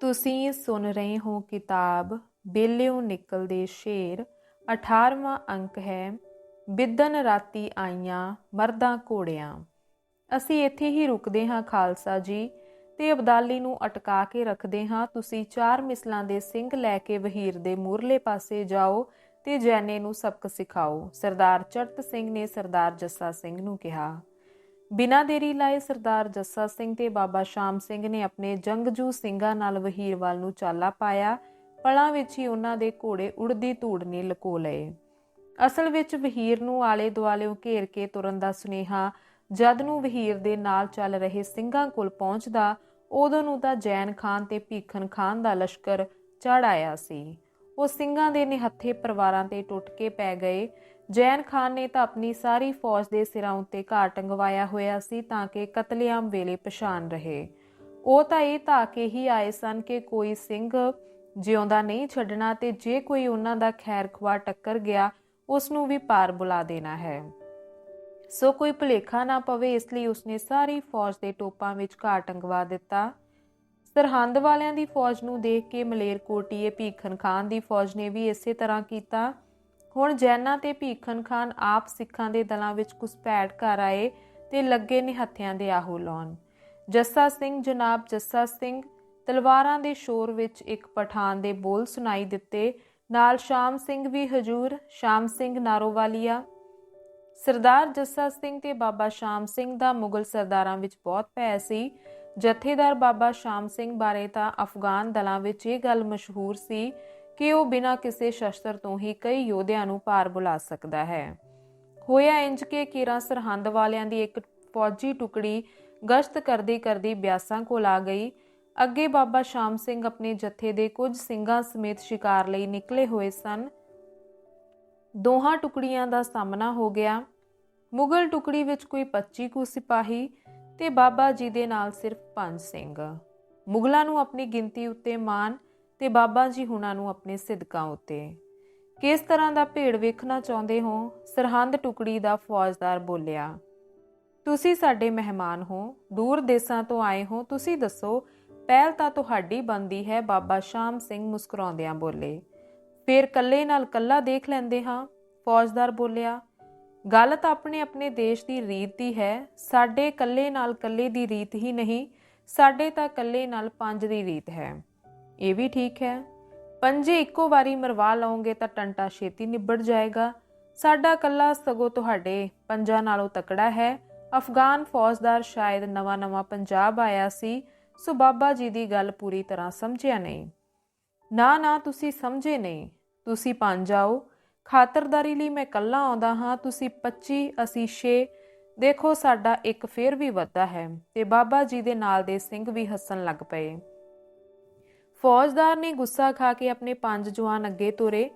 ਤੁਸੀਂ ਸੁਣ ਰਹੇ ਹੋ ਕਿਤਾਬ ਬੇਲਿਓ ਨਿਕਲਦੇ ਸ਼ੇਰ 18ਵਾਂ ਅੰਕ ਹੈ, ਬਿੱਦਨ ਰਾਤੀ ਆਈਆਂ ਮਰਦਾਂ ਘੋੜਿਆਂ। ਅਸੀਂ ਇੱਥੇ ਹੀ ਰੁਕਦੇ ਹਾਂ ਖਾਲਸਾ ਜੀ ਤੇ ਅਬਦਾਲੀ ਨੂੰ ਅਟਕਾ ਕੇ ਰੱਖਦੇ ਹਾਂ। ਤੁਸੀਂ ਚਾਰ ਮਿਸਲਾਂ ਦੇ ਸਿੰਘ ਲੈ ਕੇ ਵਹੀਰ ਦੇ ਮੂਰਲੇ ਪਾਸੇ ਜਾਓ ਤੇ ਜੈਨੇ ਨੂੰ ਸਬਕ ਸਿਖਾਓ। ਸਰਦਾਰ ਚੜਤ ਸਿੰਘ ਨੇ ਸਰਦਾਰ ਜੱਸਾ ਸਿੰਘ ਨੂੰ ਕਿਹਾ। ਬਿਨਾਂ ਦੇਰੀ ਲਾਏ ਸਰਦਾਰ ਜੱਸਾ ਸਿੰਘ ਤੇ ਬਾਬਾ ਸ਼ਾਮ ਸਿੰਘ ਨੇ ਆਪਣੇ ਜੰਗਜੂ ਸਿੰਘਾਂ ਨਾਲ ਵਹੀਰਵਾਲ ਨੂੰ ਚਾਲਾ ਪਾਇਆ। ਪਲਾਂ ਵਿੱਚ ਹੀ ਉਹਨਾਂ ਦੇ ਘੋੜੇ ਉੜਦੀ ਧੂੜ ਨੇ ਲਕੋ ਲਏ। ਅਸਲ ਵਿੱਚ ਵਹੀਰ ਨੂੰ ਆਲੇ ਦੁਆਲੇ ਘੇਰ ਕੇ ਤੁਰਨ ਦਾ ਸੁਨੇਹਾ, ਜਦ ਨੂੰ ਵਹੀਰ ਦੇ ਨਾਲ ਚੱਲ ਰਹੇ ਸਿੰਘਾਂ ਕੋਲ ਪਹੁੰਚਦਾ, ਉਦੋਂ ਨੂੰ ਤਾਂ ਜੈਨ ਖਾਨ ਤੇ ਭੀਖਨ ਖਾਨ ਦਾ ਲਸ਼ਕਰ ਚੜ ਆਇਆ ਸੀ। ਉਹ ਸਿੰਘਾਂ ਦੇ ਨਿਹੱਥੇ ਪਰਿਵਾਰਾਂ ਤੇ ਟੁੱਟ ਕੇ ਪੈ ਗਏ। ਜੈਨ ਖਾਨ ਨੇ ਤਾਂ ਆਪਣੀ ਸਾਰੀ ਫੌਜ ਦੇ ਸਿਰਾਂ ਉੱਤੇ ਘਾਟ ਟੰਗਵਾਇਆ ਹੋਇਆ ਸੀ ਤਾਂ ਕਿ ਕਤਲੇਆਮ ਵੇਲੇ ਪਛਾਣ ਰਹੇ। ਉਹ ਤਾਂ ਇਹ ਧਾ ਕੇ ਹੀ ਆਏ ਸਨ ਕਿ ਕੋਈ ਸਿੰਘ ਜਿਉਂਦਾ ਨਹੀਂ ਛੱਡਣਾ ਤੇ ਜੇ ਕੋਈ ਉਹਨਾਂ ਦਾ ਖੈਰ ਖਵਾ ਟੱਕਰ ਗਿਆ ਉਸ ਨੂੰ ਵੀ ਪਾਰ ਬੁਲਾ ਦੇਣਾ ਹੈ। ਸੋ ਕੋਈ ਭੁਲੇਖਾ ਨਾ ਪਵੇ, ਇਸ ਲਈ ਉਸਨੇ ਸਾਰੀ ਫੌਜ ਦੇ ਟੋਪਾਂ ਵਿੱਚ ਘਾਟ ਟੰਗਵਾ ਦਿੱਤਾ। ਸਰਹੰਦ ਵਾਲਿਆਂ ਦੀ ਫੌਜ ਨੂੰ ਦੇਖ ਕੇ ਮਲੇਰਕੋਟੀਏ ਭੀਖਨ ਖਾਨ ਦੀ ਫੌਜ ਨੇ ਵੀ ਇਸੇ ਤਰ੍ਹਾਂ ਕੀਤਾ। ਹੁਣ ਜੈਨਾ ਤੇ ਭੀਖਨ ਖਾਨ ਆਪ ਸਿੱਖਾਂ ਦੇ ਦਲਾਂ ਵਿੱਚ ਘੁਸਪੈਠ ਕਰ ਆਏ ਤੇ ਲੱਗੇ ਨੇ ਹੱਥਿਆਂ ਦੇ ਆਹੂ ਲਾਉਣ। ਜੱਸਾ ਸਿੰਘ, ਜਨਾਬ ਜੱਸਾ ਸਿੰਘ ਤਲਵਾਰਾਂ ਦੇ ਸ਼ੋਰ ਵਿੱਚ ਇੱਕ ਪਠਾਨ ਦੇ ਬੋਲ ਸੁਣਾਈ ਦਿੱਤੇ। ਨਾਲ ਸ਼ਾਮ ਸਿੰਘ ਵੀ ਹਜੂਰ, ਸ਼ਾਮ ਸਿੰਘ ਨਾਰੋਵਾਲੀਆ, ਸਰਦਾਰ ਜੱਸਾ ਸਿੰਘ ਤੇ ਬਾਬਾ ਸ਼ਾਮ ਸਿੰਘ ਦਾ ਮੁਗਲ ਸਰਦਾਰਾਂ ਵਿੱਚ ਬਹੁਤ ਭੈ ਸੀ। ਜਥੇਦਾਰ ਬਾਬਾ ਸ਼ਾਮ ਸਿੰਘ ਬਾਰੇ ਤਾਂ ਅਫਗਾਨ ਦਲਾਂ ਵਿੱਚ ਇਹ ਗੱਲ ਮਸ਼ਹੂਰ ਸੀ ਕਿ ਉਹ ਬਿਨਾਂ ਕਿਸੇ ਸ਼ਸਤਰ ਤੋਂ ਹੀ ਕਈ ਯੋਧਿਆਂ ਨੂੰ ਪਾਰ ਬੁਲਾ ਸਕਦਾ ਹੈ। ਹੋਇਆ ਇੰਜ ਕੇ ਕੀਰਾ ਸਰਹੰਦ ਵਾਲਿਆਂ ਦੀ ਇੱਕ ਫੌਜੀ ਟੁਕੜੀ ਗਸ਼ਤ ਕਰਦੀ ਕਰਦੀ ਬਿਆਸਾਂ ਕੋਲ ਆ ਗਈ। ਅੱਗੇ ਬਾਬਾ ਸ਼ਾਮ ਸਿੰਘ ਆਪਣੇ ਜਥੇ ਦੇ ਕੁਝ ਸਿੰਘਾਂ ਸਮੇਤ ਸ਼ਿਕਾਰ ਲਈ ਨਿਕਲੇ ਹੋਏ ਸਨ। ਦੋਹਾਂ ਟੁਕੜੀਆਂ ਦਾ ਸਾਹਮਣਾ ਹੋ ਗਿਆ। ਮੁਗਲ ਟੁਕੜੀ ਵਿੱਚ ਕੋਈ 25 ਕੁ ਸਿਪਾਹੀ ਤੇ ਬਾਬਾ ਜੀ ਦੇ ਨਾਲ ਸਿਰਫ 5 ਸਿੰਘ। ਮੁਗਲਾਂ ਨੂੰ ਆਪਣੀ ਗਿਣਤੀ ਉੱਤੇ ਮਾਣ ਤੇ ਬਾਬਾ ਜੀ ਹੁਣਾਂ ਨੂੰ ਆਪਣੇ ਸਿਦਕਾਂ ਉੱਤੇ। ਕਿਸ ਤਰ੍ਹਾਂ ਦਾ ਭੇੜ ਵੇਖਣਾ ਚਾਹੁੰਦੇ ਹੋ? ਸਰਹੰਦ ਟੁਕੜੀ ਦਾ ਫੌਜਦਾਰ ਬੋਲਿਆ, ਤੁਸੀਂ ਸਾਡੇ ਮਹਿਮਾਨ ਹੋ, ਦੂਰ ਦੇਸਾਂ ਤੋਂ ਆਏ ਹੋ, ਤੁਸੀਂ ਦੱਸੋ, ਪਹਿਲ ਤਾਂ ਤੁਹਾਡੀ ਬੰਦੀ ਹੈ, ਬਾਬਾ ਸ਼ਾਮ ਸਿੰਘ ਮੁਸਕਰਾਉਂਦਿਆਂ ਬੋਲੇ। ਫਿਰ ਕੱਲੇ ਨਾਲ ਕੱਲਾ ਦੇਖ ਲੈਂਦੇ ਹਾਂ, ਫੌਜਦਾਰ ਬੋਲਿਆ। ਗੱਲ ਤਾਂ ਆਪਣੇ ਆਪਣੇ ਦੇਸ਼ ਦੀ ਰੀਤ ਦੀ ਹੈ, ਸਾਡੇ ਕੱਲੇ ਨਾਲ ਕੱਲੇ ਦੀ ਰੀਤ ਹੀ ਨਹੀਂ, ਸਾਡੇ ਤਾਂ ਕੱਲੇ ਨਾਲ ਪੰਜ ਦੀ ਰੀਤ ਹੈ। ਇਹ ਵੀ ਠੀਕ ਹੈ। ਪੰਜੇ ਇੱਕੋ ਵਾਰੀ ਮਰਵਾ ਲਓਗੇ ਤਾਂ ਟੰਟਾ ਛੇਤੀ ਨਿਬੜ ਜਾਏਗਾ। ਸਾਡਾ ਕੱਲਾ ਸਗੋ ਤੁਹਾਡੇ ਪੰਜਾਂ ਨਾਲੋਂ ਤਕੜਾ ਹੈ। ਅਫਗਾਨ ਫੌਜਦਾਰ ਸ਼ਾਇਦ ਨਵਾਂ-ਨਵਾਂ ਪੰਜਾਬ ਆਇਆ ਸੀ। ਸੋ ਬਾਬਾ ਜੀ ਦੀ ਗੱਲ ਪੂਰੀ ਤਰ੍ਹਾਂ ਸਮਝਿਆ ਨਹੀਂ। ਨਾ ਨਾ, ਤੁਸੀਂ ਸਮਝੇ ਨਹੀਂ। ਤੁਸੀਂ ਪੰਜ ਆਓ ਖਾਤਰਦਾਰੀ ਲਈ ਮੈਂ ਕੱਲਾ ਆਉਂਦਾ ਹਾਂ। ਤੁਸੀਂ 25 ਅਸੀਂ 6 ਦੇਖੋ, ਸਾਡਾ ਇੱਕ ਫੇਰ ਵੀ ਵੱਧਾ ਹੈ ਤੇ ਬਾਬਾ ਜੀ ਦੇ ਨਾਲ ਦੇ ਸਿੰਘ ਵੀ ਹੱਸਣ ਲੱਗ ਪਏ। ਫੌਜਦਾਰ ਨੇ ਗੁੱਸਾ ਖਾ ਕੇ ਆਪਣੇ ਪੰਜ ਜਵਾਨ ਅੱਗੇ ਤੁਰੇ।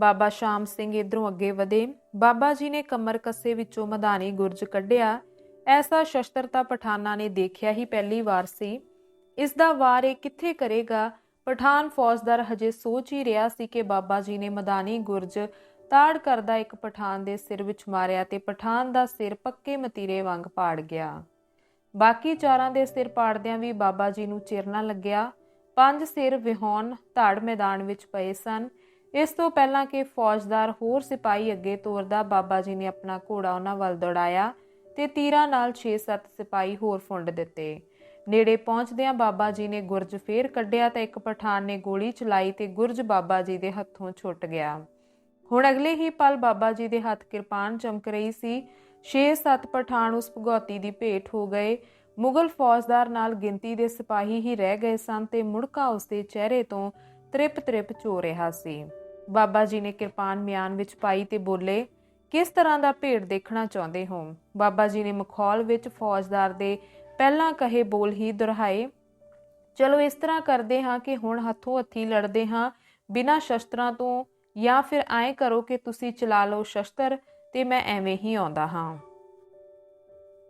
ਬਾਬਾ ਸ਼ਾਮ ਸਿੰਘ ਇਧਰੋਂ ਅੱਗੇ ਵਧੇ। ਬਾਬਾ ਜੀ ਨੇ ਕਮਰ ਕੱਸੇ ਵਿੱਚੋਂ ਮਧਾਨੀ ਗੁਰਜ ਕੱਢਿਆ। ਐਸਾ ਸ਼ਸਤਰ ਤਾਂ ਪਠਾਨਾਂ ਨੇ ਦੇਖਿਆ ਹੀ ਪਹਿਲੀ ਵਾਰ ਸੀ। ਇਸ ਦਾ ਵਾਰ ਇਹ ਕਿੱਥੇ ਕਰੇਗਾ? ਪਠਾਨ ਫੌਜਦਾਰ ਹਜੇ ਸੋਚ ਹੀ ਰਿਹਾ ਸੀ ਕਿ ਬਾਬਾ ਜੀ ਨੇ ਮਦਾਨੀ ਗੁਰਜ ਤਾੜ ਕਰਦਾ ਇੱਕ ਪਠਾਨ ਦੇ ਸਿਰ ਵਿੱਚ ਮਾਰਿਆ ਤੇ ਪਠਾਨ ਦਾ ਸਿਰ ਪੱਕੇ ਮਤੀਰੇ ਵਾਂਗ ਪਾੜ ਗਿਆ। ਬਾਕੀ ਚਾਰਾਂ ਦੇ ਸਿਰ ਪਾੜਦਿਆਂ ਵੀ ਬਾਬਾ ਜੀ ਨੂੰ ਚਿਰਨਾ ਲੱਗਿਆ। ਪੰਜ ਸਿਰ ਵਿਹੌਣ ਧਾੜ ਮੈਦਾਨ ਵਿੱਚ ਪਏ ਸਨ। ਇਸ ਤੋਂ ਪਹਿਲਾਂ ਕਿ ਫੌਜਦਾਰ ਹੋਰ ਸਿਪਾਹੀ ਅੱਗੇ ਤੋਰਦਾ ਬਾਬਾ ਜੀ ਨੇ ਆਪਣਾ ਘੋੜਾ ਉਹਨਾਂ ਵੱਲ ਦੌੜਾਇਆ ਤੇ ਤੀਰਾਂ ਨਾਲ 6-7 ਸਿਪਾਹੀ ਹੋਰ ਫੁੰਡ ਦਿੱਤੇ। ਨੇੜੇ ਪਹੁੰਚਦਿਆਂ ਬਾਬਾ ਜੀ ਨੇ ਗੁਰਜ ਫੇਰ ਕੱਢਿਆ ਤਾਂ ਇੱਕ ਪਠਾਨ ਨੇ ਗੋਲੀ ਚਲਾਈ ਤੇ ਗੁਰਜ ਬਾਬਾ ਜੀ ਦੇ ਹੱਥੋਂ ਛੁੱਟ ਗਿਆ। ਹੁਣ ਅਗਲੇ ਹੀ ਪਲ ਬਾਬਾ ਜੀ ਦੇ ਹੱਥ ਕਿਰਪਾਨ ਚਮਕ ਰਹੀ ਸੀ। 6-7 ਪਠਾਨ ਉਸ ਭਗੌਤੀ ਦੀ ਭੇਟ ਹੋ ਗਏ ਮੁਗਲ ਫੌਜਦਾਰ ਨਾਲ ਗਿਣਤੀ ਦੇ ਸਿਪਾਹੀ ਹੀ ਰਹਿ ਗਏ ਸਨ ਤੇ ਮੁੜਕਾ ਉਸਦੇ ਚਿਹਰੇ ਤੋਂ ਤ੍ਰਿਪ ਤ੍ਰਿਪ ਚੋ ਰਿਹਾ ਸੀ। ਬਾਬਾ ਜੀ ਨੇ ਕਿਰਪਾਨ ਮਿਆਨ ਵਿੱਚ ਪਾਈ ਤੇ ਬੋਲੇ, ਕਿਸ ਤਰ੍ਹਾਂ ਦਾ ਭੇੜ ਦੇਖਣਾ ਚਾਹੁੰਦੇ ਹੋ? ਬਾਬਾ ਜੀ ਨੇ ਮਖੌਲ ਵਿੱਚ ਫੌਜਦਾਰ ਦੇ ਪਹਿਲਾਂ ਕਹੇ ਬੋਲ ਹੀ ਦੁਹਰਾਏ, ਚਲੋ ਇਸ ਤਰ੍ਹਾਂ ਕਰਦੇ ਹਾਂ ਕਿ ਹੁਣ ਹੱਥੋਂ ਹੱਥੀ ਲੜਦੇ ਹਾਂ, ਬਿਨਾਂ ਸ਼ਸਤਰਾਂ ਤੋਂ, ਜਾਂ ਫਿਰ ਐਂ ਕਰੋ ਕਿ ਤੁਸੀਂ ਚਲਾ ਲਓ ਸ਼ਸਤਰ ਤੇ ਮੈਂ ਐਵੇਂ ਹੀ ਆਉਂਦਾ ਹਾਂ।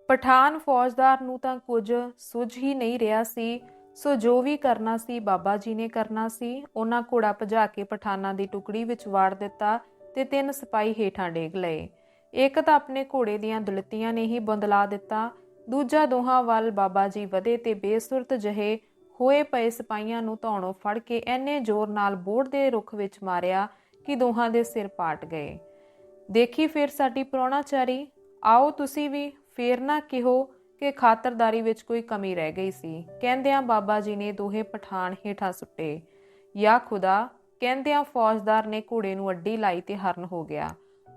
ਪਠਾਨ ਫੌਜਦਾਰ ਨੂੰ ਤਾਂ ਕੁਝ ਸੁਝ ਹੀ ਨਹੀਂ ਰਿਹਾ ਸੀ। ਸੋ ਜੋ ਵੀ ਕਰਨਾ ਸੀ, ਬਾਬਾ ਜੀ ਨੇ ਕਰਨਾ ਸੀ। ਉਹਨਾਂ ਘੋੜਾ ਭਜਾ ਕੇ ਪਠਾਨਾਂ ਦੀ ਟੁਕੜੀ ਵਿੱਚ ਵਾੜ ਦਿੱਤਾ ਤੇ ਤਿੰਨ ਸਿਪਾਹੀ ਹੇਠਾਂ ਡੇਗ ਲਏ। ਇੱਕ ਤਾਂ ਆਪਣੇ ਘੋੜੇ ਦੀਆਂ ਦੁਲਤੀਆਂ ਨੇ ਹੀ ਬੰਦਲਾ ਦਿੱਤਾ। ਦੂਜਾ ਦੋਹਾਂ ਵੱਲ ਬਾਬਾ ਜੀ ਵਧੇ ਤੇ ਬੇਸੁਰਤ ਜਹੇ ਹੋਏ ਪਏ ਸਿਪਾਹੀਆਂ ਨੂੰ ਧੌਣੋਂ ਫੜ ਕੇ ਐਨੇ ਜ਼ੋਰ ਨਾਲ ਬੋੜ ਦੇ ਰੁੱਖ ਵਿੱਚ ਮਾਰਿਆ ਕਿ ਦੋਹਾਂ ਦੇ ਸਿਰ ਪਾਟ ਗਏ। ਦੇਖੀ ਫਿਰ ਸਾਡੀ ਪ੍ਰਾਹੁਣਾਚਾਰੀ ਆਓ ਤੁਸੀਂ ਵੀ ਫੇਰ ਨਾ ਕਿਹੋ ਕਿ ਖਾਤਰਦਾਰੀ ਵਿੱਚ ਕੋਈ ਕਮੀ ਰਹਿ ਗਈ ਸੀ। ਕਹਿੰਦਿਆਂ ਬਾਬਾ ਜੀ ਨੇ ਦੋਹੇ ਪਠਾਨ ਹੇਠਾਂ ਸੁੱਟੇ। ਯਾ ਖੁਦਾ, ਕਹਿੰਦਿਆਂ ਫੌਜਦਾਰ ਨੇ ਘੋੜੇ ਨੂੰ ਅੱਡੀ ਲਾਈ ਤੇ ਹਰਨ ਹੋ ਗਿਆ।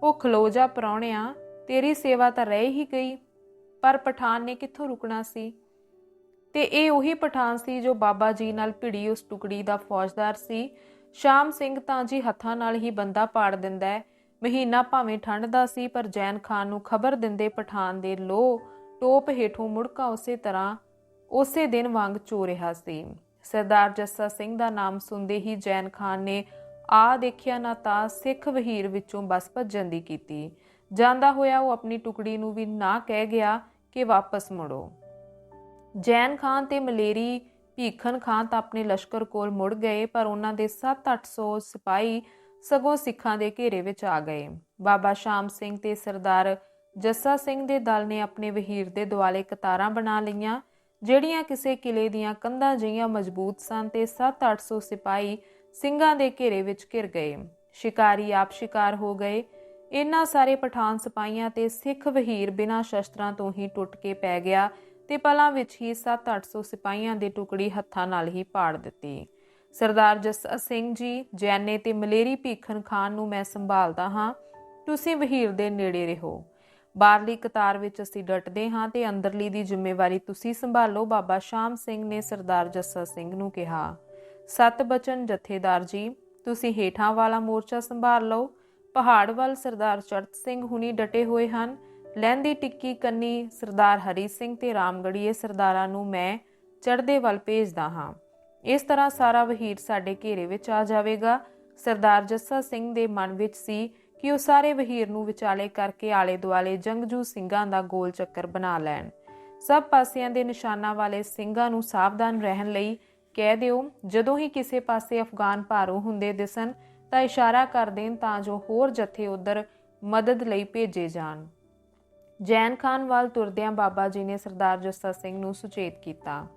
ਉਹ ਖਲੋ ਜਾ ਪਰੌਣਿਆ, ਤੇਰੀ ਸੇਵਾ ਤਾਂ ਰਹਿ ਹੀ ਗਈ, ਪਰ ਪਠਾਨ ਨੇ ਕਿੱਥੋਂ ਰੁਕਣਾ ਸੀ? ਤੇ ਇਹ ਉਹੀ ਪਠਾਨ ਸੀ ਜੋ ਬਾਬਾ ਜੀ ਨਾਲ ਭਿੜੀ ਉਸ ਟੁਕੜੀ ਦਾ ਫੌਜਦਾਰ ਸੀ। ਸ਼ਾਮ ਸਿੰਘ ਤਾਂ ਜੀ ਹੱਥਾਂ ਨਾਲ ਹੀ ਬੰਦਾ ਪਾੜ ਦਿੰਦਾ ਹੈ। ਮਹੀਨਾ ਭਾਵੇਂ ਠੰਡ ਦਾ ਸੀ, ਪਰ ਜੈਨ ਖਾਨ ਨੂੰ ਖਬਰ ਦਿੰਦੇ ਪਠਾਨ ਦੇ ਲੋ ਟੋਪ ਹੇਠੋਂ ਮੁੜਕਾ ਉਸੇ ਤਰ੍ਹਾਂ, ਉਸੇ ਦਿਨ ਵਾਂਗ ਚੋ ਰਿਹਾ ਸੀ। ਸਰਦਾਰ ਜੱਸਾ ਸਿੰਘ ਦਾ ਨਾਮ ਸੁਣਦੇ ਹੀ ਜੈਨ ਖਾਨ ਨੇ ਆ ਦੇਖਿਆ ਨਾ ਤਾਂ ਸਿੱਖ ਵਹੀਰ ਵਿੱਚੋਂ ਬਸ ਭੱਜਣ ਦੀ ਕੀਤੀ। ਜਾਂਦਾ ਹੋਇਆ ਉਹ ਆਪਣੀ ਟੁਕੜੀ ਨੂੰ ਵੀ ਨਾ ਕਹਿ ਗਿਆ ਕਿ ਵਾਪਸ ਮੁੜੋ। ਜੈਨ ਖਾਨ ਤੇ ਮਲੇਰੀ ਭੀਖਨ ਖਾਨ ਤਾਂ ਆਪਣੇ ਲਸ਼ਕਰ ਕੋਲ ਮੁੜ ਗਏ, ਪਰ ਉਹਨਾਂ ਦੇ 7-800 ਸਿਪਾਹੀ ਸਗੋਂ ਸਿੱਖਾਂ ਦੇ ਘੇਰੇ ਵਿੱਚ ਆ ਗਏ। ਬਾਬਾ ਸ਼ਾਮ ਸਿੰਘ ਤੇ ਸਰਦਾਰ ਜੱਸਾ ਸਿੰਘ ਦੇ ਦਲ ਨੇ ਆਪਣੇ ਵਹੀਰ ਦੇ ਦੁਆਲੇ ਕਤਾਰਾਂ ਬਣਾ ਲਈਆਂ, ਜਿਹੜੀਆਂ ਕਿਸੇ ਕਿਲੇ ਦੀਆਂ ਕੰਧਾਂ ਜਿਹੀਆਂ ਮਜ਼ਬੂਤ ਸਨ ਤੇ 7-800 ਸਿਪਾਹੀ ਸਿੰਘਾਂ ਦੇ ਘੇਰੇ ਵਿੱਚ ਘਿਰ ਗਏ। ਸ਼ਿਕਾਰੀ ਆਪ ਸ਼ਿਕਾਰ ਹੋ ਗਏ। ਇਨ੍ਹਾਂ ਸਾਰੇ ਪਠਾਨ ਸਿਪਾਹੀਆਂ ਤੇ ਸਿੱਖ ਵਹੀਰ ਬਿਨਾਂ ਸ਼ਸਤਰਾਂ ਤੋਂ ਹੀ ਟੁੱਟ ਕੇ ਪੈ ਗਿਆ ਤੇ ਪਲਾਂ ਵਿੱਚ ਹੀ 7-800 ਸਿਪਾਹੀਆਂ ਦੀ ਟੁਕੜੀ ਹੱਥਾਂ ਨਾਲ ਹੀ ਪਾੜ ਦਿੱਤੀ। ਸਰਦਾਰ ਜੱਸਾ ਸਿੰਘ ਜੀ, ਜੈਨੇ ਤੇ ਮਲੇਰੀ ਭੀਖਨ ਖਾਨ ਨੂੰ ਮੈਂ ਸੰਭਾਲਦਾ ਹਾਂ। ਤੁਸੀਂ ਵਹੀਰ ਦੇ ਨੇੜੇ ਰਹੋ। ਬਾਹਰਲੀ ਕਤਾਰ ਵਿੱਚ ਅਸੀਂ ਡਟਦੇ ਹਾਂ ਤੇ ਅੰਦਰਲੀ ਦੀ ਜ਼ਿੰਮੇਵਾਰੀ ਤੁਸੀਂ ਸੰਭਾਲੋ, ਬਾਬਾ ਸ਼ਾਮ ਸਿੰਘ ਨੇ ਸਰਦਾਰ ਜੱਸਾ ਸਿੰਘ ਨੂੰ ਕਿਹਾ। ਸਤ ਬਚਨ ਜਥੇਦਾਰ ਜੀ, ਤੁਸੀਂ ਹੇਠਾਂ ਵਾਲਾ ਮੋਰਚਾ ਸੰਭਾਲ ਲਓ। ਪਹਾੜ ਵੱਲ ਸਰਦਾਰ ਚੜਤ ਸਿੰਘ ਹੁਣੀ ਡਟੇ ਹੋਏ ਹਨ। ਲਹਿੰਦੀ ਟਿੱਕੀ ਕੰਨੀ ਸਰਦਾਰ ਹਰੀ ਸਿੰਘ ਤੇ ਰਾਮਗੜੀਏ ਸਰਦਾਰਾਂ ਨੂੰ ਮੈਂ ਚੜ੍ਹਦੇ ਵੱਲ ਭੇਜਦਾ ਹਾਂ। ਇਸ ਤਰ੍ਹਾਂ ਸਾਰਾ ਵਹੀਰ ਸਾਡੇ ਘੇਰੇ ਵਿੱਚ ਆ ਜਾਵੇਗਾ। ਸਰਦਾਰ ਜੱਸਾ ਸਿੰਘ ਦੇ ਮਨ ਵਿੱਚ ਸੀ ਕਿ ਉਹ ਸਾਰੇ ਵਹੀਰ ਨੂੰ ਵਿਚਾਲੇ ਕਰਕੇ ਆਲੇ ਦੁਆਲੇ ਜੰਗਜੂ ਸਿੰਘਾਂ ਦਾ ਗੋਲ ਚੱਕਰ ਬਣਾ ਲੈਣ। ਸਭ ਪਾਸਿਆਂ ਦੇ ਨਿਸ਼ਾਨਾਂ ਵਾਲੇ ਸਿੰਘਾਂ ਨੂੰ ਸਾਵਧਾਨ ਰਹਿਣ ਲਈ ਕਹਿ ਦਿਓ, ਜਦੋਂ ਹੀ ਕਿਸੇ ਪਾਸੇ ਅਫਗਾਨ ਭਾਰੂ ਹੁੰਦੇ ਦਿਸਣ, ਤਾਂ ਇਸ਼ਾਰਾ ਕਰ ਦੇਣ ਤਾਂ ਜੋ ਹੋਰ ਜਥੇ ਉਧਰ ਮਦਦ ਲਈ ਭੇਜੇ ਜਾਣ। ਜੈਨ ਖਾਨ ਵੱਲ ਤੁਰਦਿਆਂ ਬਾਬਾ ਜੀ ਨੇ ਸਰਦਾਰ ਜੱਸਾ ਸਿੰਘ ਨੂੰ ਸੁਚੇਤ ਕੀਤਾ।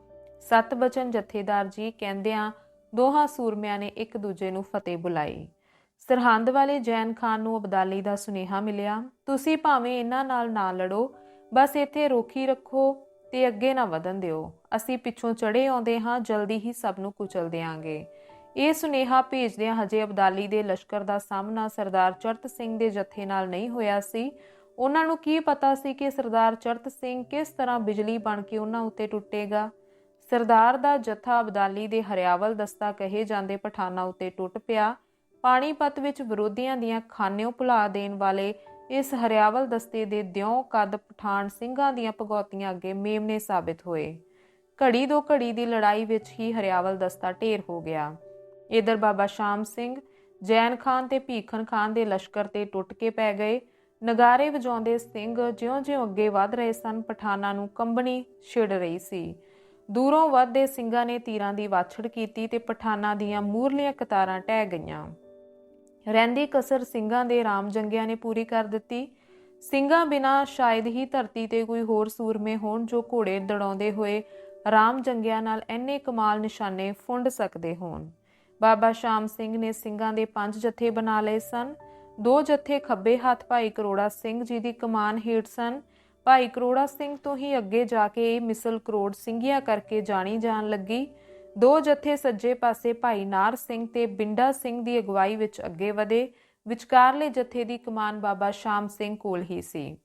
ਸਤ ਬਚਨ ਜਥੇਦਾਰ ਜੀ ਕਹਿੰਦਿਆਂ ਦੋਹਾਂ ਸੂਰਮਿਆਂ ਨੇ ਇੱਕ ਦੂਜੇ ਨੂੰ ਫਤਿਹ ਬੁਲਾਈ। ਸਰਹੰਦ ਵਾਲੇ ਜੈਨ ਖਾਨ ਨੂੰ ਅਬਦਾਲੀ ਦਾ ਸੁਨੇਹਾ ਮਿਲਿਆ, ਤੁਸੀਂ ਭਾਵੇਂ ਇਹਨਾਂ ਨਾਲ ਨਾ ਲੜੋ, ਬਸ ਇੱਥੇ ਰੋਖੀ ਰੱਖੋ ਤੇ ਅੱਗੇ ਨਾ ਵਧਣ ਦਿਓ। ਅਸੀਂ ਪਿੱਛੋਂ ਚੜੇ ਆਉਂਦੇ ਹਾਂ, ਜਲਦੀ ਹੀ ਸਭ ਨੂੰ ਕੁਚਲ ਦੇਾਂਗੇ ਇਹ ਸੁਨੇਹਾ ਭੇਜਦਿਆਂ ਹਜੇ ਅਬਦਾਲੀ ਦੇ ਲਸ਼ਕਰ ਦਾ ਸਾਹਮਣਾ ਸਰਦਾਰ ਚਰਤ ਸਿੰਘ ਦੇ ਜਥੇ ਨਾਲ ਨਹੀਂ ਹੋਇਆ ਸੀ। ਉਹਨਾਂ ਨੂੰ ਕੀ ਪਤਾ ਸੀ ਕਿ ਸਰਦਾਰ ਚਰਤ ਸਿੰਘ ਕਿਸ ਤਰ੍ਹਾਂ ਬਿਜਲੀ ਬਣ ਕੇ ਉਹਨਾਂ ਉੱਤੇ ਟੁੱਟੇਗਾ? ਸਰਦਾਰ ਦਾ ਜਥਾ ਅਬਦਾਲੀ ਦੇ ਹਰਿਆਵਲ ਦਸਤਾ ਕਹੇ ਜਾਂਦੇ ਪਠਾਨਾਂ ਉੱਤੇ ਟੁੱਟ ਪਿਆ। ਪਾਣੀਪਤ ਵਿੱਚ ਵਿਰੋਧੀਆਂ ਦੀਆਂ ਖਾਨਿਓ ਭੁਲਾ ਦੇਣ ਵਾਲੇ ਇਸ ਹਰਿਆਵਲ ਦਸਤੇ ਦੇ ਦਿਉ ਕਦ ਪਠਾਨ ਸਿੰਘਾਂ ਦੀਆਂ ਭਗੌਤੀਆਂ ਅੱਗੇ ਮੇਮਨੇ ਸਾਬਿਤ ਹੋਏ। ਘੜੀ ਦੋ ਘੜੀ ਦੀ ਲੜਾਈ ਵਿੱਚ ਹੀ ਹਰਿਆਵਲ ਦਸਤਾ ਢੇਰ ਹੋ ਗਿਆ। ਇਧਰ ਬਾਬਾ ਸ਼ਾਮ ਸਿੰਘ, ਜੈਨ ਖਾਨ ਤੇ ਭੀਖਨ ਖਾਨ ਦੇ ਲਸ਼ਕਰ ਤੇ ਟੁੱਟ ਕੇ ਪੈ ਗਏ। ਨਗਾਰੇ ਵਜਾਉਂਦੇ ਸਿੰਘ ਜਿਉਂ-ਜਿਉਂ ਅੱਗੇ ਵਧ ਰਹੇ ਸਨ, ਪਠਾਨਾਂ ਨੂੰ ਕੰਬਣੀ ਛਿੜ ਰਹੀ ਸੀ। ਦੂਰੋਂ ਵੱਧਦੇ ਸਿੰਘਾਂ ਨੇ ਤੀਰਾਂ ਦੀ ਵਾਛੜ ਕੀਤੀ ਤੇ ਪਠਾਨਾਂ ਦੀਆਂ ਮੂਰਲੀਆਂ ਕਤਾਰਾਂ ਟਹਿ ਗਈਆਂ। ਰਹਿੰਦੀ ਕਸਰ ਸਿੰਘਾਂ ਦੇ ਰਾਮ ਜੰਗਿਆਂ ਨੇ ਪੂਰੀ ਕਰ ਦਿੱਤੀ। ਸਿੰਘਾਂ ਬਿਨਾ ਸ਼ਾਇਦ ਹੀ ਧਰਤੀ ਤੇ ਕੋਈ ਹੋਰ ਸੂਰਮੇ ਹੋਣ ਜੋ ਘੋੜੇ ਦੜਾਉਂਦੇ ਹੋਏ ਰਾਮ ਜੰਗਿਆਂ ਨਾਲ ਐਨੇ ਕਮਾਲ ਨਿਸ਼ਾਨੇ ਫੁੰਡ ਸਕਦੇ ਹੋਣ। ਬਾਬਾ ਸ਼ਾਮ ਸਿੰਘ ਨੇ ਸਿੰਘਾਂ ਦੇ ਪੰਜ ਜਥੇ ਬਣਾ ਲਏ ਸਨ। ਦੋ ਜਥੇ ਖੱਬੇ ਹੱਥ ਭਾਈ ਕਰੋੜਾ ਸਿੰਘ ਜੀ ਦੀ ਕਮਾਨ ਹੇਠ ਸਨ। ਭਾਈ ਕਰੋੜਾ ਸਿੰਘ ਤੋਂ ਹੀ ਅੱਗੇ ਜਾ ਕੇ ਇਹ ਮਿਸਲ ਕਰੋੜ ਸਿੰਘੀਆਂ ਕਰਕੇ ਜਾਣੀ ਜਾਣ ਲੱਗੀ। ਦੋ ਜਥੇ ਸੱਜੇ ਪਾਸੇ ਭਾਈ ਨਾਰ ਸਿੰਘ ਤੇ ਬਿੰਡਾ ਸਿੰਘ ਦੀ ਅਗਵਾਈ ਵਿੱਚ ਅੱਗੇ ਵਧੇ। ਵਿਚਕਾਰਲੇ ਜਥੇ ਦੀ ਕਮਾਨ ਬਾਬਾ ਸ਼ਾਮ ਸਿੰਘ ਕੋਲ ਹੀ ਸੀ।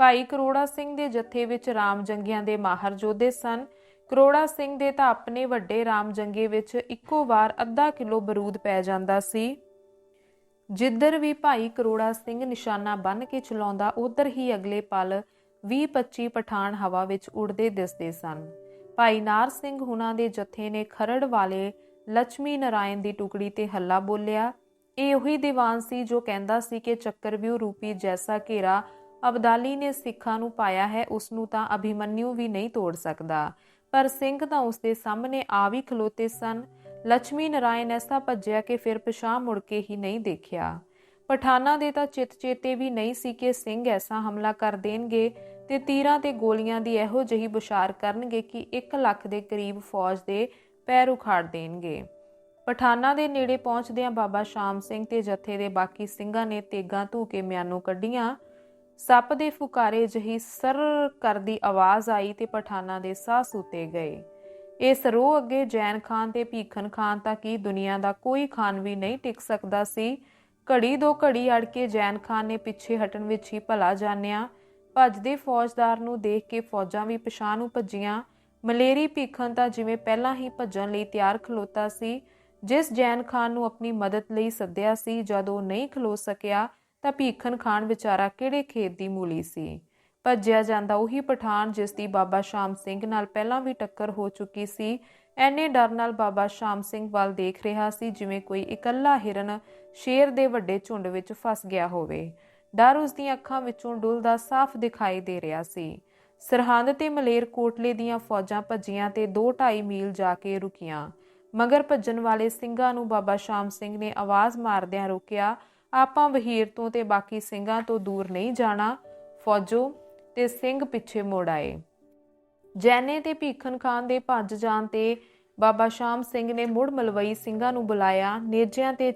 ਭਾਈ ਕਰੋੜਾ ਸਿੰਘ ਦੇ ਜਥੇ ਵਿੱਚ ਰਾਮ ਜੰਗੀਆਂ ਦੇ ਮਾਹਰ ਜੋਧੇ ਸਨ। ਕਰੋੜਾ ਸਿੰਘ ਦੇ ਤਾਂ ਆਪਣੇ ਵੱਡੇ ਰਾਮ ਜੰਗੇ ਵਿੱਚ ਇੱਕੋ ਵਾਰ ਅੱਧਾ ਕਿਲੋ ਬਰੂਦ ਪੈ ਜਾਂਦਾ ਸੀ। ਜਿੱਧਰ ਵੀ ਭਾਈ ਕਰੋੜਾ ਸਿੰਘ ਨਿਸ਼ਾਨਾ ਬੰਨ ਕੇ ਚਲਾਉਂਦਾ, ਉਧਰ ਹੀ ਅਗਲੇ ਪਲ 20-25 ਪਠਾਨ ਹਵਾ ਵਿੱਚ ਉੜਦੇ ਦਿਸਦੇ ਸਨ। ਭਾਈ ਨਾਰ ਸਿੰਘ ਹੁਣਾਂ ਦੇ ਜਥੇ ਨੇ ਖਰੜ ਵਾਲੇ ਲక్ష్ਮੀ ਨਾਰਾਇਣ ਦੀ ਟੁਕੜੀ ਤੇ ਹੱਲਾ ਬੋਲਿਆ, ਇਹ ਉਹੀ ਦੀਵਾਨ ਸੀ ਜੋ ਕਹਿੰਦਾ ਸੀ ਕਿ ਚੱਕਰਵਿਊ ਰੂਪੀ ਜੈਸਾ ਘੇਰਾ ਅਬਦਾਲੀ ਨੇ ਸਿੱਖਾਂ ਨੂੰ ਪਾਇਆ ਹੈ, ਉਸ ਨੂੰ ਤਾਂ ਅਭਿਮਨਿਊ ਵੀ ਨਹੀਂ ਤੋੜ ਸਕਦਾ। ਪਰ ਸਿੰਘ ਤਾਂ ਉਸ ਦੇ ਸਾਹਮਣੇ ਆ ਵੀ ਖਲੋਤੇ ਸਨ। ਲక్ష్ਮੀ ਨਾਰਾਇਣ ਐਸਾ ਭੱਜਿਆ ਕਿ ਫਿਰ ਪਿਛਾ ਮੁੜ ਕੇ ਹੀ ਨਹੀਂ ਦੇਖਿਆ। ਪਠਾਨਾਂ ਦੇ ਤਾਂ ਚਿਤ ਚੇਤੇ ਵੀ ਨਹੀਂ ਸੀ ਕਿ ਸਿੰਘ ਐਸਾ ਹਮਲਾ ਕਰ ਦੇਣਗੇ। ਤੇ ਤੀਰਾਂ ਤੇ ਗੋਲੀਆਂ ਦੀ ਇਹੋ ਜਿਹੀ ਬੁਸ਼ਾਰ ਕਰਨਗੇ ਕਿ 1 ਲੱਖ ਦੇ ਕਰੀਬ ਫੌਜ ਦੇ ਪੈਰ ਉਖਾੜ ਦੇਣਗੇ। ਪਠਾਨਾਂ ਦੇ ਨੇੜੇ ਪਹੁੰਚਦਿਆਂ ਬਾਬਾ ਸ਼ਾਮ ਸਿੰਘ ਤੇ ਜਥੇ ਦੇ ਬਾਕੀ ਸਿੰਘਾਂ ਨੇ ਤੇਗਾਂ ਧੂ ਕੇ ਮਿਆਨੋਂ ਕੱਢੀਆਂ। ਸੱਪ ਦੇ ਫੁਕਾਰੇ ਜਹੀ ਸਰ ਕਰਦੀ ਆਵਾਜ਼ ਆਈ ਤੇ ਪਠਾਨਾਂ ਦੇ ਸਾਹ ਸੂਤੇ ਗਏ। ਇਸ ਰੋਹ ਅੱਗੇ ਜੈਨ ਖਾਨ ਤੇ ਭੀਖਨ ਖਾਨ ਤਾਂ ਕੀ ਦੁਨੀਆ ਦਾ ਕੋਈ ਖਾਨ ਵੀ ਨਹੀਂ ਟਿਕ ਸਕਦਾ ਸੀ। ਘੜੀ ਦੋ ਘੜੀ ਅੜ ਕੇ ਜੈਨ ਖਾਨ ਨੇ ਪਿੱਛੇ ਹਟਣ ਵਿੱਚ ਹੀ ਭਲਾ ਜਾਣਿਆ। ਭੱਜਦੇ ਫੌਜਦਾਰ ਨੂੰ ਦੇਖ ਕੇ ਫੌਜਾਂ ਵੀ ਪਛਾਣ ਨੂੰ ਭੱਜੀਆਂ। ਮਲੇਰੀ ਭੀਖਣ ਤਾਂ ਜਿਵੇਂ ਪਹਿਲਾਂ ਹੀ ਭੱਜਣ ਲਈ ਤਿਆਰ ਖਲੋਤਾ ਸੀ, ਜਿਸ ਜੈਨ ਖਾਨ ਨੂੰ ਆਪਣੀ ਮਦਦ ਲਈ ਸੱਦਿਆ ਸੀ, ਜਦੋਂ ਨਹੀਂ ਖਲੋ ਸਕਿਆ ਤਾਂ ਭੀਖਣ ਖਾਨ ਵਿਚਾਰਾ ਕਿਹੜੇ ਖੇਤ ਦੀ ਮੂਲੀ ਸੀ? ਭੱਜਿਆ ਜਾਂਦਾ ਉਹੀ ਪਠਾਨ ਜਿਸ ਦੀ ਬਾਬਾ ਸ਼ਾਮ ਸਿੰਘ ਨਾਲ ਪਹਿਲਾਂ ਵੀ ਟੱਕਰ ਹੋ ਚੁੱਕੀ ਸੀ। ਐਨੇ ਡਰ ਨਾਲ ਬਾਬਾ ਸ਼ਾਮ ਸਿੰਘ ਵੱਲ ਦੇਖ ਰਿਹਾ ਸੀ, ਜਿਵੇਂ ਕੋਈ ਇਕੱਲਾ ਹਿਰਨ ਸ਼ੇਰ ਦੇ ਵੱਡੇ ਝੁੰਡ ਵਿੱਚ ਫਸ ਗਿਆ ਹੋਵੇ। ਡਰ ਉਸ ਦੀਆਂ ਅੱਖਾਂ ਵਿੱਚੋਂ ਡੁੱਲਦਾ ਸਾਫ਼ ਦਿਖਾਈ ਦੇ ਰਿਹਾ ਸੀ। ਸਰਹੰਦ ਤੇ ਮਲੇਰ ਕੋਟਲੇ ਦੀਆਂ ਫੌਜਾਂ ਭੱਜੀਆਂ ਤੇ 2.5 ਮੀਲ ਜਾ ਕੇ ਰੁਕੀਆਂ। ਮਗਰ ਭੱਜਣ ਵਾਲੇ ਸਿੰਘਾਂ ਨੂੰ ਬਾਬਾ ਸ਼ਾਮ ਸਿੰਘ ਨੇ ਆਵਾਜ਼ ਮਾਰਦਿਆਂ ਰੋਕਿਆ, ਆਪਾਂ ਵਹੀਰ ਤੋਂ ਤੇ ਬਾਕੀ ਸਿੰਘਾਂ ਤੋਂ ਦੂਰ ਨਹੀਂ ਜਾਣਾ। ਫੌਜੋ ਤੇ ਸਿੰਘ ਪਿੱਛੇ ਮੁੜ ਆਏ। ਜੈਨੇ ਤੇ ਭੀਖਨ ਖਾਨ ਦੇ ਭੱਜ ਜਾਣ ਤੇ ਬਾਬਾ ਸ਼ਾਮ ਸਿੰਘ ਨੇ ਮੁੜ ਮਲਵਈ ਸਿੰਘਾਂ ਨੂੰ ਬੁਲਾਇਆ। ਨੇਜਿਆਂ ਤੇ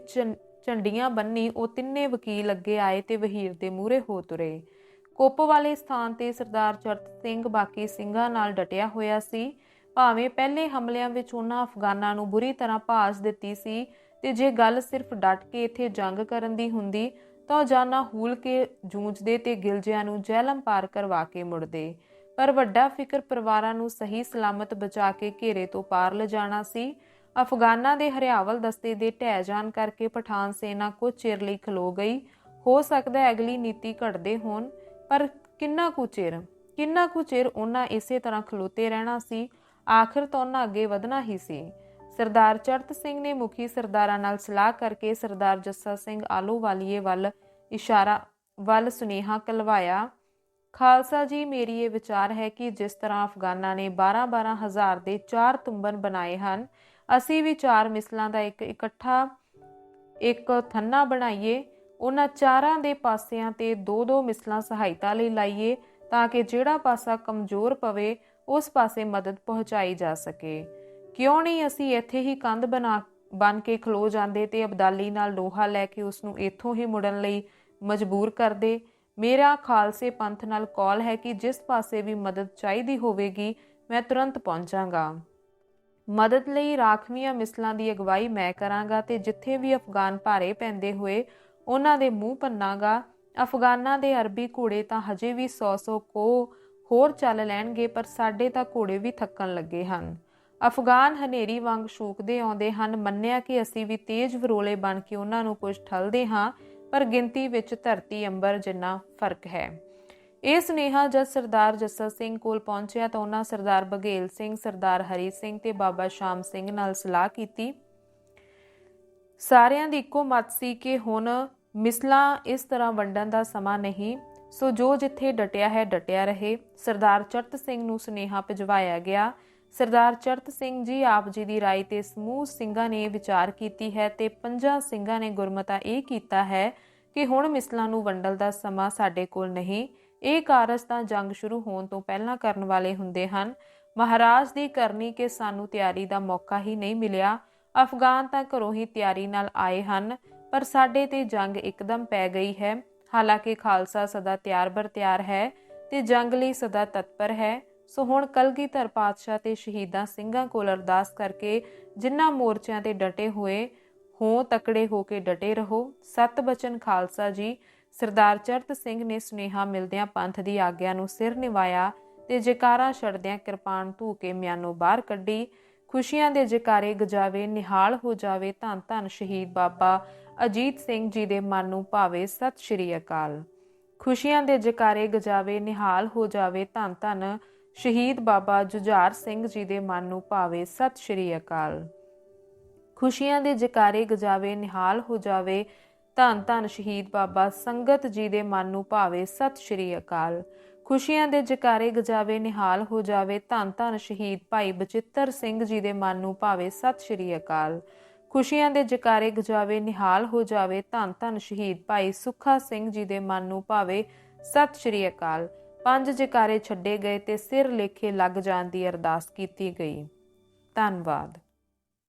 ਝੰਡੀਆਂ ਬੰਨੀ ਉਹ ਤਿੰਨੇ ਵਕੀਲ ਅੱਗੇ ਆਏ ਤੇ ਵਹੀਰ ਦੇ ਮੂਹਰੇ ਹੋ ਤੁਰੇ। ਕੁੱਪ ਵਾਲੇ ਸਥਾਨ ਤੇ ਸਰਦਾਰ ਚਰਤ ਸਿੰਘ ਬਾਕੀ ਸਿੰਘਾਂ ਨਾਲ ਡਟਿਆ ਹੋਇਆ ਸੀ। ਭਾਵੇਂ ਪਹਿਲੇ ਹਮਲਿਆਂ ਵਿੱਚ ਉਹਨਾਂ ਅਫਗਾਨਾਂ ਨੂੰ ਬੁਰੀ ਤਰ੍ਹਾਂ ਭਾਸ ਦਿੱਤੀ ਸੀ ਤੇ ਜੇ ਗੱਲ ਸਿਰਫ ਡਟ ਕੇ ਇੱਥੇ ਜੰਗ ਕਰਨ ਦੀ ਹੁੰਦੀ, ਤਾਂ ਜਾਨਾ ਹੂਲ ਕੇ ਜੂਝਦੇ ਤੇ ਗਿਲਜਿਆਂ ਨੂੰ ਜਹਿਲਮ ਪਾਰ ਕਰਵਾ ਕੇ ਮੁੜਦੇ। ਪਰ ਵੱਡਾ ਫਿਕਰ ਪਰਿਵਾਰਾਂ ਨੂੰ ਸਹੀ ਸਲਾਮਤ ਬਚਾ ਕੇ ਘੇਰੇ ਤੋਂ ਪਾਰ ਲਿਜਾਣਾ ਸੀ। ਅਫਗਾਨਾਂ ਦੇ ਹਰਿਆਵਲ ਦਸਤੇ ਦੇ ਢਹਿ ਜਾਣ ਕਰਕੇ ਪਠਾਨ ਸੈਨਾ ਕੁਝ ਚਿਰ ਲਈ ਖਲੋ ਗਈ। ਹੋ ਸਕਦਾ ਹੈ ਅਗਲੀ ਨੀਤੀ ਘਟਦੇ ਹੋਣ, ਪਰ ਕਿੰਨਾ ਕੁ ਚਿਰ? ਕਿੰਨਾ ਕੁ ਚਿਰ ਉਹਨਾਂ ਇਸੇ ਤਰ੍ਹਾਂ ਖਲੋਤੇ ਰਹਿਣਾ ਸੀ? ਆਖਿਰ ਤਾਂ ਉਹਨਾਂ ਅੱਗੇ ਵਧਣਾ ਹੀ ਸੀ। ਸਰਦਾਰ ਚੜਤ ਸਿੰਘ ਨੇ ਮੁਖੀ ਸਰਦਾਰਾਂ ਨਾਲ ਸਲਾਹ ਕਰਕੇ ਸਰਦਾਰ ਜੱਸਾ ਸਿੰਘ ਆਲੋਵਾਲੀਏ ਵੱਲ ਇਸ਼ਾਰਾ ਵੱਲ ਸੁਨੇਹਾ ਕਲਵਾਇਆ, ਖਾਲਸਾ ਜੀ, ਮੇਰੀ ਇਹ ਵਿਚਾਰ ਹੈ ਕਿ ਜਿਸ ਤਰ੍ਹਾਂ ਅਫਗਾਨਾਂ ਨੇ 12-12 ਹਜ਼ਾਰ ਦੇ ਚਾਰ ਤੁੰਬਨ ਬਣਾਏ ਹਨ ਅਸੀਂ ਵੀ ਚਾਰ ਮਿਸਲਾਂ ਦਾ ਇੱਕ ਇਕੱਠਾ, ਇੱਕ ਥੰਨਾ ਬਣਾਈਏ, ਉਹਨਾਂ ਚਾਰਾਂ ਦੇ ਪਾਸਿਆਂ ਤੇ ਦੋ ਦੋ ਮਿਸਲਾਂ ਸਹਾਇਤਾ ਲਈ ਲਾਈਏ, ਤਾਂ ਕਿ ਜਿਹੜਾ ਪਾਸਾ ਕਮਜ਼ੋਰ ਪਵੇ, ਉਸ ਪਾਸੇ ਮਦਦ ਪਹੁੰਚਾਈ ਜਾ ਸਕੇ। ਕਿਉਂ ਨਹੀਂ ਅਸੀਂ ਇੱਥੇ ਹੀ ਕੰਧ ਬਣਾ ਬਣ ਕੇ ਖਲੋ ਜਾਂਦੇ ਤੇ ਅਬਦਾਲੀ ਨਾਲ ਲੋਹਾ ਲੈ ਕੇ ਉਸ ਨੂੰ ਇੱਥੋਂ ਹੀ ਮੁੜਨ ਲਈ ਮਜਬੂਰ ਕਰਦੇ? ਮੇਰਾ ਖਾਲਸੇ ਪੰਥ ਨਾਲ ਕਾਲ ਹੈ ਕਿ ਜਿਸ ਪਾਸੇ ਵੀ ਮਦਦ ਚਾਹੀਦੀ ਹੋਵੇਗੀ, ਮੈਂ ਤੁਰੰਤ ਪਹੁੰਚਾਂਗਾ। ਮਦਦ ਲਈ ਰਾਖਵੀਆਂ ਮਿਸਲਾਂ ਦੀ ਅਗਵਾਈ ਮੈਂ ਕਰਾਂਗਾ ਤੇ ਜਿੱਥੇ ਵੀ ਅਫਗਾਨ ਭਾਰੇ ਪੈਂਦੇ ਹੋਏ, ਉਹਨਾਂ ਦੇ ਮੂੰਹ ਪੰਨਾਗਾ ਅਫਗਾਨਾਂ ਦੇ ਅਰਬੀ ਘੋੜੇ ਤਾਂ ਹਜੇ ਵੀ 100-100 ਕੋ ਹੋਰ ਚੱਲ ਲੈਣਗੇ, ਪਰ ਸਾਡੇ ਤਾਂ ਘੋੜੇ ਵੀ ਥੱਕਣ ਲੱਗੇ ਹਨ। ਅਫਗਾਨ ਹਨੇਰੀ ਵਾਂਗ ਸ਼ੂਕਦੇ ਆਉਂਦੇ ਹਨ, ਮੰਨਿਆ ਕਿ ਅਸੀਂ ਵੀ ਤੇਜ਼ ਵਰੋਲੇ ਬਣ ਕੇ ਉਹਨਾਂ ਨੂੰ ਕੁਝ ਠਲਦੇ ਹਾਂ, ਪਰ ਗਿਣਤੀ ਵਿੱਚ ਧਰਤੀ ਅੰਬਰ ਜਿੰਨਾ ਫ਼ਰਕ ਹੈ। ਇਹ ਸੁਨੇਹਾ ਜਦ ਸਰਦਾਰ ਜੱਸਾ ਸਿੰਘ ਕੋਲ ਪਹੁੰਚਿਆ ਤਾਂ ਉਹਨਾਂ ਸਰਦਾਰ ਬਗੇਲ ਸਿੰਘ, ਸਰਦਾਰ ਹਰੀ ਸਿੰਘ ਤੇ ਬਾਬਾ ਸ਼ਾਮ ਸਿੰਘ ਨਾਲ ਸਲਾਹ ਕੀਤੀ। ਸਾਰਿਆਂ ਦੀ ਇੱਕੋ ਮਤ ਸੀ ਕਿ ਹੁਣ ਮਿਸਲਾਂ ਇਸ ਤਰ੍ਹਾਂ ਵੰਡਣ ਦਾ ਸਮਾਂ ਨਹੀਂ, ਸੋ ਜੋ ਜਿੱਥੇ ਡਟਿਆ ਹੈ ਡਟਿਆ ਰਹੇ। ਸਰਦਾਰ ਚਰਤ ਸਿੰਘ ਨੂੰ ਸੁਨੇਹਾ ਭਜਵਾਇਆ ਗਿਆ। ਸਰਦਾਰ ਚਰਤ ਸਿੰਘ ਜੀ, ਆਪ ਜੀ ਦੀ ਰਾਏ ਤੇ ਸਮੂਹ ਸਿੰਘਾਂ ਨੇ ਵਿਚਾਰ ਕੀਤੀ ਹੈ ਤੇ ਪੰਜਾਂ ਸਿੰਘਾਂ ਨੇ ਗੁਰਮਤਾ ਇਹ ਕੀਤਾ ਹੈ ਕਿ ਹੁਣ ਮਿਸਲਾਂ ਨੂੰ ਵੰਡਲ ਦਾ ਸਮਾਂ ਸਾਡੇ ਕੋਲ ਨਹੀਂ ਇਹ ਕਾਰਜ ਤਾਂ ਜੰਗ ਸ਼ੁਰੂ ਹੋਣ ਤੋਂ ਪਹਿਲਾਂ ਕਰਨ ਵਾਲੇ ਹੁੰਦੇ ਹਨ। ਮਹਾਰਾਜ ਦੀ ਕਰਨੀ ਕਿ ਸਾਨੂੰ ਤਿਆਰੀ ਦਾ ਮੌਕਾ ਹੀ ਨਹੀਂ ਮਿਲਿਆ। ਅਫਗਾਨ ਤਾਂ ਘਰੋਂ ਹੀ ਤਿਆਰੀ ਨਾਲ ਆਏ ਹਨ, ਪਰ ਸਾਡੇ ਤੇ ਜੰਗ ਇੱਕਦਮ ਪੈ ਗਈ ਹੈ। ਹਾਲਾਂਕਿ ਖਾਲਸਾ ਸਦਾ ਤਿਆਰ ਬਰ ਤਿਆਰ ਹੈ ਤੇ ਜੰਗ ਲਈ ਸਦਾ ਤਤਪਰ ਹੈ। ਸੋ ਹੁਣ ਕਲਗੀਧਰ ਪਾਤਸ਼ਾਹ ਤੇ ਸ਼ਹੀਦਾਂ ਸਿੰਘਾਂ ਕੋਲ ਅਰਦਾਸ ਕਰਕੇ ਜਿਨ੍ਹਾਂ ਮੋਰਚਿਆਂ ਤੇ ਡਟੇ ਹੋਏ ਹੋ ਤਕੜੇ ਹੋ ਕੇ ਡਟੇ ਰਹੋ। ਸਤ ਬਚਨ ਖਾਲਸਾ ਜੀ। ਸਰਦਾਰ ਚਰਤ ਸਿੰਘ ਨੇ ਸੁਨੇਹਾ ਮਿਲਦਿਆਂ ਪੰਥ ਦੀ ਆਗਿਆ ਨੂੰ ਸਿਰ ਨਿਵਾਇਆ ਤੇ ਜਕਾਰਾ ਛੜਦਿਆਂ ਕਿਰਪਾਨ ਧੂ ਕੇ ਮਿਆਨੋਂ ਬਾਹਰ ਕੱਢੀ। ਖੁਸ਼ੀਆਂ ਦੇ ਜਕਾਰੇ ਗਜਾਵੇ, ਨਿਹਾਲ ਹੋ ਜਾਵੇ ਧੰਨ ਧੰਨ ਸ਼ਹੀਦ ਬਾਬਾ ਅਜੀਤ ਸਿੰਘ ਜੀ ਦੇ ਮਨ ਨੂੰ ਭਾਵੇ ਸਤਿ ਸ਼੍ਰੀ ਅਕਾਲ। ਖੁਸ਼ੀਆਂ ਦੇ ਜਕਾਰੇ ਗਜਾਵੇ, ਨਿਹਾਲ ਹੋ ਜਾਵੇ ਧੰਨ ਧੰਨ ਸ਼ਹੀਦ ਬਾਬਾ ਜੁਝਾਰ ਸਿੰਘ ਜੀ ਦੇ ਮਨ ਨੂੰ ਭਾਵੇ ਸਤਿ ਸ਼੍ਰੀ ਅਕਾਲ। ਖੁਸ਼ੀਆਂ ਦੇ ਜਕਾਰੇ ਗਜਾਵੇ, ਨਿਹਾਲ ਹੋ ਜਾਵੇ ਧੰਨ ਧੰਨ ਸ਼ਹੀਦ ਬਾਬਾ ਸੰਗਤ ਜੀ ਦੇ ਮਨ ਨੂੰ ਭਾਵੇ ਸਤਿ ਸ਼੍ਰੀ ਅਕਾਲ। ਖੁਸ਼ੀਆਂ ਦੇ ਜਕਾਰੇ ਗਜਾਵੇ, ਨਿਹਾਲ ਹੋ ਜਾਵੇ। ਧੰਨ ਧੰਨ ਸ਼ਹੀਦ ਭਾਈ ਬਚਿੱਤਰ ਸਿੰਘ ਜੀ ਦੇ ਮਨ ਨੂੰ ਭਾਵੇ ਸਤਿ ਸ਼੍ਰੀ ਅਕਾਲ। ਖੁਸ਼ੀਆਂ ਦੇ ਜਕਾਰੇ ਗਜਾਵੇ, ਨਿਹਾਲ ਹੋ ਜਾਵੇ। ਧੰਨ ਧੰਨ ਸ਼ਹੀਦ ਭਾਈ ਸੁੱਖਾ ਸਿੰਘ ਜੀ ਦੇ ਮਨ ਨੂੰ ਭਾਵੇ ਸਤਿ ਸ਼੍ਰੀ ਅਕਾਲ। ਪੰਜ ਜਕਾਰੇ ਛੱਡੇ ਗਏ ਤੇ ਸਿਰ ਲੇਖੇ ਲੱਗ ਜਾਣ ਦੀ ਅਰਦਾਸ ਕੀਤੀ ਗਈ। ਧੰਨਵਾਦ।